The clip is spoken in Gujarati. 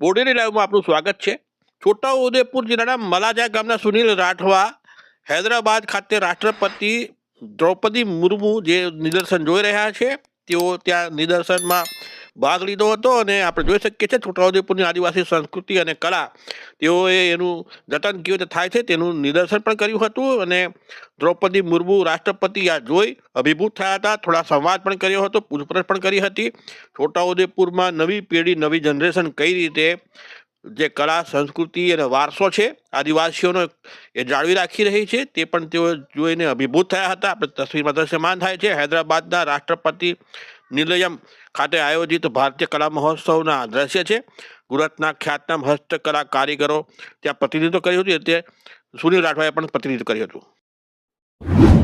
બોડેલી લાઈવમાં આપનું સ્વાગત છે. છોટાઉદેપુર જિલ્લાના મલાજા ગામના સુનિલ રાઠવા હૈદરાબાદ ખાતે રાષ્ટ્રપતિ દ્રૌપદી મુર્મુ જે નિદર્શન જોઈ રહ્યા છે, તેઓ ત્યાં નિદર્શનમાં ભાગ લીધો હતો અને આપણે જોઈ શકીએ છીએ છોટાઉદેપુરની આદિવાસી સંસ્કૃતિ અને કલા. તેઓએ એનું જતન કેવી રીતે થાય છે તેનું નિદર્શન પણ કર્યું હતું અને દ્રૌપદી મુર્મુ રાષ્ટ્રપતિ આ જોઈ અભિભૂત થયા હતા. થોડા સંવાદ પણ કર્યો હતો, પૂછપરછ પણ કરી હતી. છોટાઉદેપુરમાં નવી પેઢી નવી જનરેશન કઈ રીતે જે કલા સંસ્કૃતિ અને વારસો છે, આદિવાસીઓનો એ જાળવી રાખી રહી છે, તે પણ તેઓ જોઈને અભિભૂત થયા હતા. આપણે તસવીરમાં દ્રશ્યમાન થાય છે, હૈદરાબાદના રાષ્ટ્રપતિ નિલયમ ખાતે આયોજિત ભારતીય કલા મહોત્સવના દ્રશ્ય છે. ગુજરાતના ખ્યાતનામ હસ્તકલા કારીગરો ત્યાં પ્રતિનિધિત્વ કર્યું હતું તે સુનિલ રાઠવાએ પણ પ્રતિનિધિત્વ કર્યું હતું.